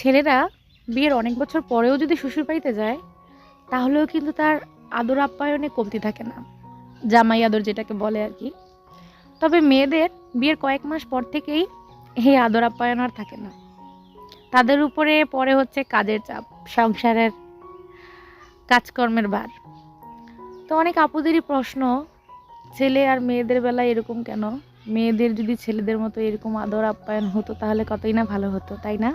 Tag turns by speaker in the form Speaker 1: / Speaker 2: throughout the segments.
Speaker 1: ছেলেরা বিয়ের অনেক বছর পরেও যদি শ্বশুর বাড়িতে যায়, তাহলেও কিন্তু তার আদর আপ্যায়নে কমতি থাকে না। জামাই আদর যেটাকে বলে আর কি। তবে মেয়েদের বিয়ের কয়েক মাস পর থেকেই এই আদর আপ্যায়ন আর থাকে না। তাদের উপরে পরে হচ্ছে কাজের চাপ, সংসারের কাজকর্মের ভার। তো অনেক আপুদেরই প্রশ্ন, ছেলে আর মেয়েদের বেলায় এরকম কেন? মেয়েদের যদি ছেলেদের মতো এরকম আদর আপ্যায়ন হতো, তাহলে কতই না ভালো হতো, তাই না?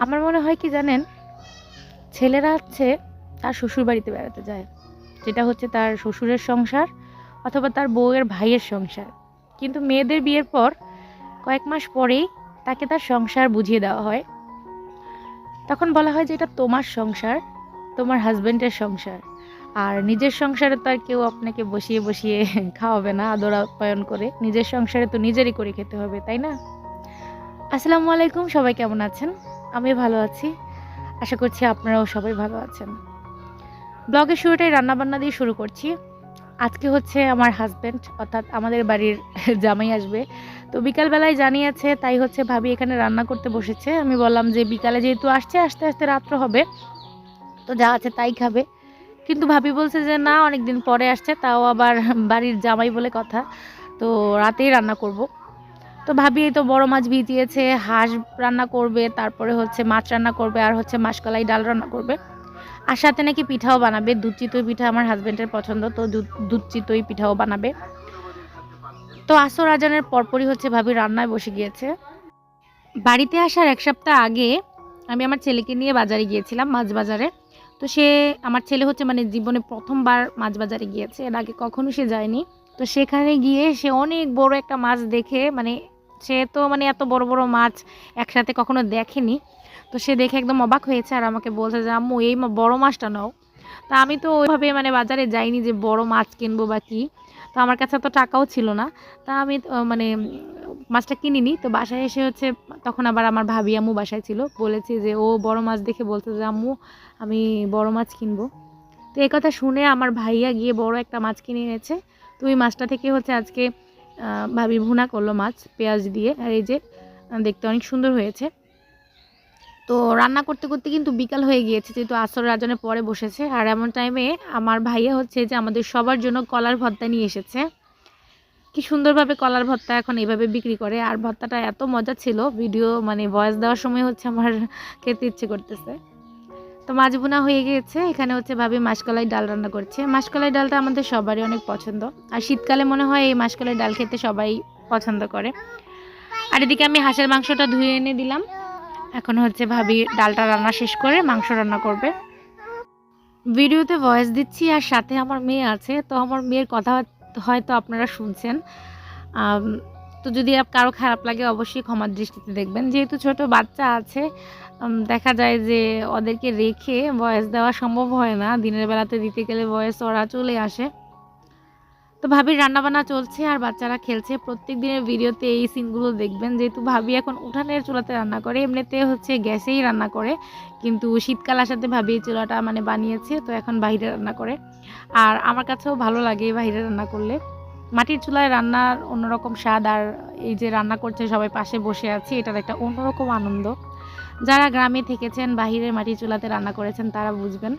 Speaker 1: আমার মনে হয় কি জানেন? ছেলেরা হচ্ছে তার শ্বশুর বাড়িতে বেড়াতে যায়। যেটা হচ্ছে তার শ্বশুরের সংসার অথবা তার বউয়ের ভাইয়ের সংসার। কিন্তু মেয়েদের বিয়ের পর কয়েক মাস পরেই তাকে তার সংসার বুঝিয়ে দেওয়া হয়। তখন বলা হয় যে এটা তোমার সংসার, তোমার হাজব্যান্ডের সংসার। আর নিজের সংসারে তো আর কেউ আপনাকে বসিয়ে বসিয়ে খাওয়াবে না, আদর আপ্যায়ন করে। নিজের সংসারে তো নিজেরই করে খেতে হবে, তাই না? আসসালামু আলাইকুম, সবাই কেমন আছেন? আমি ভালো আছি। আশা করছি আপনারাও সবাই ভালো আছেন। ব্লগের শুরুটাই রান্নাবান্না দিয়ে শুরু করছি। আজকে হচ্ছে আমার হাজব্যান্ড অর্থাৎ আমাদের বাড়ির জামাই আসবে। তো বিকালবেলায় জানিয়েছে, তাই হচ্ছে ভাবি এখানে রান্না করতে বসেছে। আমি বললাম যে বিকালে যেহেতু আসছে, আস্তে আস্তে রাত্র হবে। তো যা আছে তাই খাবে। কিন্তু ভাবি বলছে যে না অনেক দিন পরে আসছে, তাও আবার বাড়ির জামাই বলে কথা। তো রাতেই রান্না করব। তো ভাবি এই তো বড় মাছ ভিজিয়েছে, হাঁস রান্না করবে, তারপরে হচ্ছে মাছ রান্না করবে আর হচ্ছে মাসকলাই ডাল রান্না করবে। আর সাথে নাকি পিঠাও বানাবে, দুধ চিতই পিঠা আমার হাজব্যান্ডের পছন্দ, তো দুধ চিতই পিঠাও বানাবে। তো আসর আজানের পরপরই হচ্ছে ভাবি রান্নায় বসে গিয়েছে। বাড়িতে আসার এক সপ্তাহ আগে আমি আমার ছেলেকে নিয়ে বাজারে গিয়েছিলাম মাছ বাজারে। তো সে, আমার ছেলে হচ্ছে মানে জীবনে প্রথমবার মাছ বাজারে গিয়েছে, এর আগে কখনো সে যায়নি। তো সেখানে গিয়ে সে অনেক বড় একটা মাছ দেখে মানে সে তো মানে এত বড় বড় মাছ একসাথে কখনো দেখেনি। তো সে দেখে একদম অবাক হয়েছে আর আমাকে বলছে যে, আম্মু, এই বড় মাছটা নাও। তা আমি তো ওইভাবে মানে বাজারে যাইনি যে বড় মাছ কিনবো বা কী। তো আমার কাছে তো টাকাও ছিল না। তা আমি মানে মাছটা কিনিনি। তো বাসায় এসে হচ্ছে তখন আবার আমার ভাবি আম্মু বাসায় ছিল। বলেছি যে, ও বড় মাছ দেখে বলছে যে, আম্মু, আমি বড় মাছ কিনবো। তো এই কথা শুনে আমার ভাইয়া গিয়ে বড় একটা মাছ কিনে এনেছে। তো ওই মাছটা থেকে হচ্ছে আজকে ভাবি ভুনা করল মাছ, পেঁয়াজ দিয়ে। আর এই যে দেখতে অনেক সুন্দর হয়েছে। তো রান্না করতে করতে কিন্তু বিকাল হয়ে গিয়েছে, যেহেতু আসর রাজনে পরে বসেছে। আর এমন টাইমে আমার ভাইয়া হচ্ছে যে আমাদের সবার জন্য কলার ভর্তা নিয়ে এসেছে। কি সুন্দরভাবে কলার ভর্তা এখন এইভাবে বিক্রি করে। আর ভর্তাটা এত মজা ছিল ভিডিও মানে ভয়েস দেওয়ার সময় হচ্ছে আমার খেতে ইচ্ছে করতেছে। তো মাছ বোনা হয়ে গিয়েছে এখানে হচ্ছে ভাবি মাসকলাই ডাল রান্না করছে। মাসকলাই ডালটা আমাদের সবারই অনেক পছন্দ। আর শীতকালে মনে হয় এই মাসকলাই ডাল খেতে সবাই পছন্দ করে। আর এদিকে আমি হাঁসের মাংসটা ধুয়ে এনে দিলাম। এখন হচ্ছে ভাবি ডালটা রান্না শেষ করে মাংস রান্না করবে। ভিডিওতে ভয়েস দিচ্ছি, আর সাথে আমার মেয়ে আছে। তো আমার মেয়ের কথা হয়তো আপনারা শুনছেন। তো যদি কারও খারাপ লাগে অবশ্যই ক্ষমার দৃষ্টিতে দেখবেন। যেহেতু ছোট বাচ্চা আছে দেখা যায় যে ওদেরকে রেখে ভয়েস দেওয়া সম্ভব হয় না। দিনের বেলাতে দিতে গেলে ভয়েস ওরা চলে আসে। তো ভাবির রান্নাবান্না চলছে আর বাচ্চারা খেলছে। প্রত্যেক দিনের ভিডিওতে এই সিনগুলো দেখবেন যেহেতু ভাবি এখন উঠানের চুলাতে রান্না করে, এমনিতে হচ্ছে গ্যাসেই রান্না করে। কিন্তু শীতকাল আসাতে ভাবি এই চুলাটা মানে বানিয়েছে, তো এখন বাইরে রান্না করে। আর আমার কাছেও ভালো লাগে বাইরে রান্না করলে। মাটির চুলায় রান্নার অন্যরকম স্বাদ আর এই যে রান্না করছে সবাই পাশে বসে আছি, এটার একটা অন্যরকম আনন্দ। যারা গ্রামে থেকেছেন, বাহিরের মাটির চুলাতে রান্না করেছেন, তারা বুঝবেন।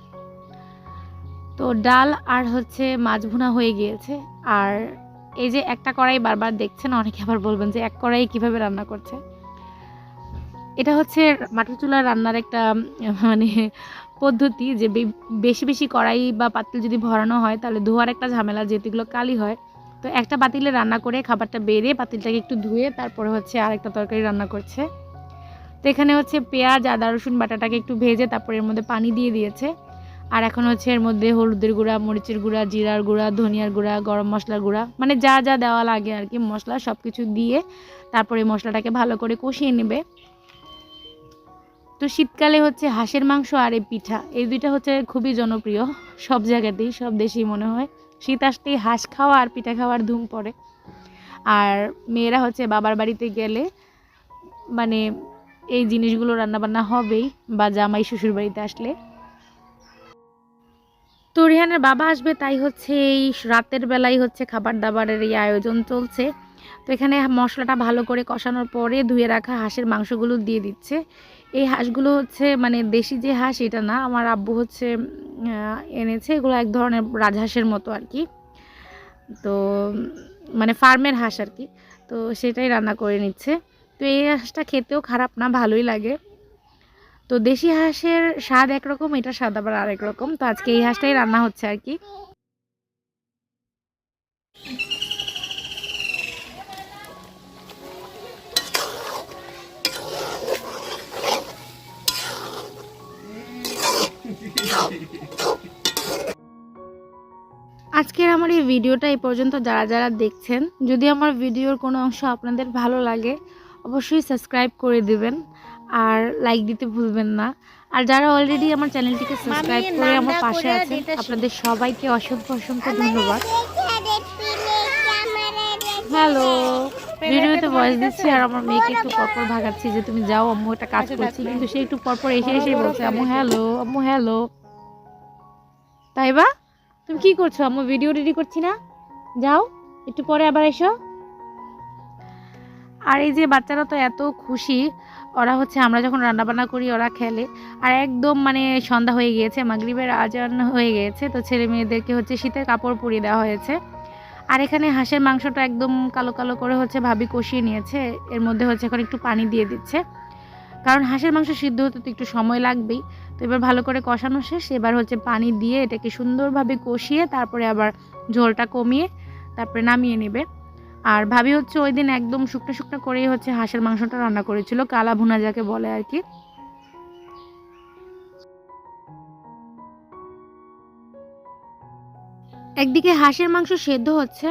Speaker 1: তো ডাল আর হচ্ছে মাছ ভুনা হয়ে গিয়েছে। আর এই যে একটা কড়াই বারবার দেখছেন, অনেকে আবার বলবেন যে এক কড়াই কীভাবে রান্না করছে? এটা হচ্ছে মাটির চুলার রান্নার একটা মানে পদ্ধতি যে বেশি বেশি কড়াই বা পাতিল যদি ভরানো হয়, তাহলে ধোয়ার একটা ঝামেলা, যেহেতু এগুলো কালি হয়। তো একটা পাতিলে রান্না করে খাবারটা বেড়ে পাতিলটাকে একটু ধুয়ে তারপরে হচ্ছে আর একটা তরকারি রান্না করছে। তো এখানে হচ্ছে পেঁয়াজ, আদা, রসুন বাটাটাকে একটু ভেজে তারপরে এর মধ্যে পানি দিয়ে দিয়েছে। আর এখন হচ্ছে এর মধ্যে হলুদের গুঁড়া, মরিচের গুঁড়া, জিরার গুঁড়া, ধনিয়ার গুঁড়া, গরম মশলার গুঁড়া মানে যা যা দেওয়া লাগে আর কি, মশলা সব কিছু দিয়ে তারপরে মশলাটাকে ভালো করে কষিয়ে নেবে। তো শীতকালে হচ্ছে হাঁসের মাংস আর এই পিঠা, এই দুইটা হচ্ছে খুবই জনপ্রিয়, সব জায়গাতেই, সব দেশেই মনে হয়। শীত আসতেই হাঁস খাওয়া আর পিঠা খাওয়ার ধুম পড়ে। আর মেয়েরা হচ্ছে বাবার বাড়িতে গেলে মানে এই জিনিসগুলো রান্নাবান্না হবেই বা জামাই শ্বশুর বাড়িতে আসলে। তো রিহানের বাবা আসবে, তাই হচ্ছে এই রাতের বেলায় হচ্ছে খাবার দাবারের এই আয়োজন চলছে। তো এখানে মশলাটা ভালো করে কষানোর পরে ধুয়ে রাখা হাঁসের মাংসগুলো দিয়ে দিচ্ছে। এই হাঁসগুলো হচ্ছে মানে দেশি যে হাঁস, এটা না, আমার আব্বু হচ্ছে এনেছে। এগুলো এক ধরনের রাজহাঁসের মতো আর কি। তো মানে ফার্মের হাঁস আর কি। তো সেটাই রান্না করে নিচ্ছে। তো এই হাঁসটা খেতেও খারাপ না, ভালোই লাগে। তো দেশি হাঁসের স্বাদ একরকম এটা স্বাদ আবার আরেক রকম। তো আজকে এই হাঁসটাই রান্না হচ্ছে আর কি। আজকের আমার এই ভিডিওটা এই পর্যন্ত। যারা যারা দেখছেন, যদি আমার ভিডিওর কোনো অংশ আপনাদের ভালো লাগে অবশ্যই সাবস্ক্রাইব করে দিবেন। আর লাইক দিতে ভুলবেন না। আর যারা অলরেডি আমার চ্যানেলটিকে সাবস্ক্রাইব করে আমার পাশে আছেন আপনাদের সবাইকে অসংখ্য অসংখ্য ধন্যবাদ।
Speaker 2: হ্যালো
Speaker 1: ভিডিওতে ভয়েস দিচ্ছি আর আমার মেয়েকে একটু পরপর ভাগাচ্ছি যে তুমি যাও আম্মু একটা কাজ করছি। কিন্তু সে একটু পরপর এসে এসে বলছে আম্মু হ্যালো আম্মু হ্যালো তাই বা তুমি কি করছ? আম্মু ভিডিও রেডি করছি না? যাও একটু পরে আবার এসো। আর এই যে বাচ্চারা তো এত খুশি, ওরা হচ্ছে আমরা যখন রান্না বান্না করি, ওরা খেলে। আর একদম মানে সন্ধ্যা হয়ে গিয়েছে, মাগরিবের আজান হয়ে গিয়েছে, তো ছেলে মেয়েদেরকে হচ্ছে শীতের কাপড় পরিয়ে দেওয়া হয়েছে। আর এখানে হাঁসের মাংসটা একদম কালো কালো করে হচ্ছে ভাবি কষিয়ে নিয়েছে, এর মধ্যে হচ্ছে এখন একটু পানি দিয়ে দিচ্ছে। কারণ হাঁসের মাংস সিদ্ধ হতে তো একটু সময় লাগবেই, তো এবার ভালো করে কষানো শেষ, এবার হচ্ছে পানি দিয়ে এটাকে সুন্দরভাবে কষিয়ে তারপরে আবার ঝোলটা কমিয়ে তারপরে নামিয়ে নেবে। আর ভাবি হচ্ছে ওই দিন একদম শুকনো শুকনো করেই হচ্ছে হাঁসের মাংসটা রান্না করেছিল, কালা ভুনা যাকে বলে আর কি। একদিকে হাঁসের মাংস সেদ্ধ হচ্ছে,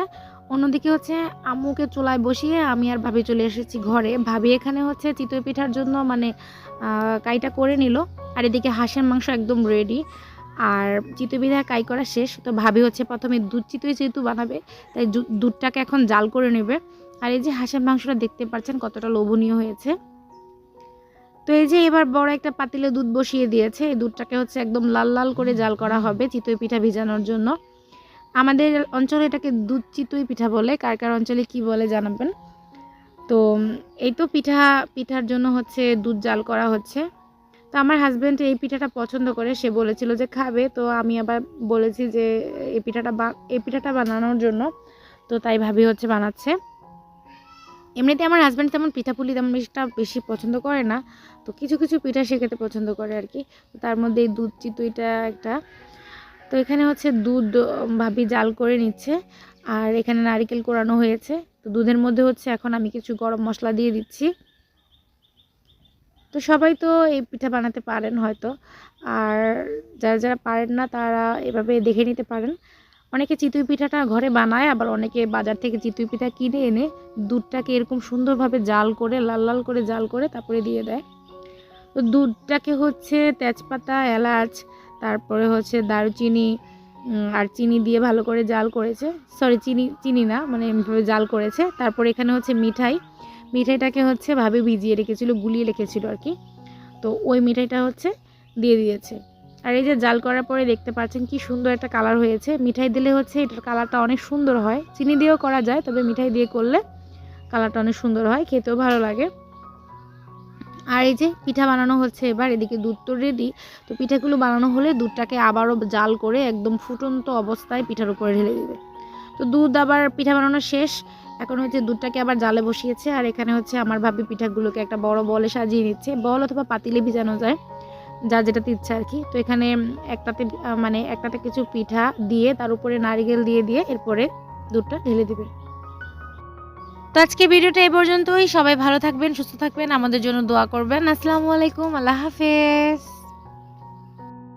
Speaker 1: অন্যদিকে হচ্ছে আম্মুকে চুলায় বসিয়ে আমি আর ভাবি চলে এসেছি ঘরে। ভাবি এখানে হচ্ছে চিতই পিঠার জন্য মানে কাইটা করে নিল, আর এদিকে হাঁসের মাংস একদম রেডি আর চিতই পিঠা কাই করা শেষ। তো ভাবি হচ্ছে প্রথমে দুধ চিতই যেহেতু বানাবে, তাই দুধটাকে এখন জাল করে নেবে। আর এই যে হাঁসের মাংসটা দেখতে পাচ্ছেন কতটা লোভনীয় হয়েছে। তো এই যে এবার বড় একটা পাতিলে দুধ বসিয়ে দিয়েছে। এই দুধটাকে হচ্ছে একদম লাল লাল করে জাল করা হবে চিতই পিঠা ভিজানোর জন্য। আমাদের অঞ্চলে এটাকে দুধ চিতই পিঠা বলে। কার কার অঞ্চলে কি বলে জানাবেন। তো এই তো পিঠা, পিঠার জন্য হচ্ছে দুধ জাল করা হচ্ছে। তো আমার হাজব্যান্ড এই পিঠাটা পছন্দ করে। সে বলেছিল যে খাবে। তো আমি আবার বলেছি যে এই পিঠাটা এই পিঠাটা বানানোর জন্য। তো তাই ভাবি হচ্ছে বানাচ্ছে। এমনিতে আমার হাজব্যান্ড তেমন পিঠাপুলি তেমন বেশিটা বেশি পছন্দ করে না। তো কিছু কিছু পিঠা সে খেতে পছন্দ করে আর কি। তার মধ্যে এই দুধ চিতইটা একটা। তো এখানে হচ্ছে দুধ ভাবি জাল করে নিচ্ছে। আর এখানে নারিকেল কোরানো হয়েছে। তো দুধের মধ্যে হচ্ছে এখন আমি কিছু গরম মশলা দিয়ে দিচ্ছি। তো সবাই তো এই পিঠা বানাতে পারেন হয়তো। আর যারা যারা পারেন না, তারা এভাবে দেখে নিতে পারেন। অনেকে চিতই পিঠাটা ঘরে বানায়, আবার অনেকে বাজার থেকে চিতই পিঠা কিনে এনে দুধটাকে এরকম সুন্দরভাবে জাল করে, লাল লাল করে জাল করে তারপরে দিয়ে দেয়। তো দুধটাকে হচ্ছে তেজপাতা, এলাচ, তারপরে হচ্ছে দারুচিনি আর চিনি দিয়ে ভালো করে জাল করেছে। সরি চিনি চিনি না মানে জাল করেছে। তারপরে এখানে হচ্ছে মিঠাই। মিঠাইটাকে হচ্ছে ভাবে ভিজিয়ে রেখেছিল, গুলিয়ে রেখেছিল আর কি। তো ওই মিঠাইটা হচ্ছে দিয়ে দিয়েছে। আর এই যে জাল করার পরে দেখতে পাচ্ছেন কি সুন্দর একটা কালার হয়েছে। মিঠাই দিলে হচ্ছে এটার কালারটা অনেক সুন্দর হয়। চিনি দিয়েও করা যায়, তবে মিঠাই দিয়ে করলে কালারটা অনেক সুন্দর হয়, খেতেও ভালো লাগে। আর এই যে পিঠা বানানো হচ্ছে এবার, এদিকে দুধ তো রেডি তো পিঠাগুলো বানানো হলে দুধটাকে আবারও জাল করে একদম ফুটন্ত অবস্থায় পিঠার উপরে ঢেলে দেবে। তো দুধ আবার পিঠা বানানো শেষ। এখন হচ্ছে দুধটাকে আবার জালে বসিয়েছে, আর এখানে হচ্ছে আমার ভাবি পিঠাগুলোকে একটা বড় বলে সাজিয়ে নিচ্ছে, বল অথবা পাতিলে ভিজানো যায় যা যেটাতে ইচ্ছা আর কি। তো এখানে একটাতে মানে একটাতে কিছু পিঠা দিয়ে, তার উপরে নারিকেল দিয়ে দিয়ে এরপরে দুধটা ঢেলে দিবে। তো আজকে ভিডিওটা এই পর্যন্তই। সবাই ভালো থাকবেন, সুস্থ থাকবেন, আমাদের জন্য দোয়া করবেন। আসসালামু আলাইকুম, আল্লাহ হাফেজ।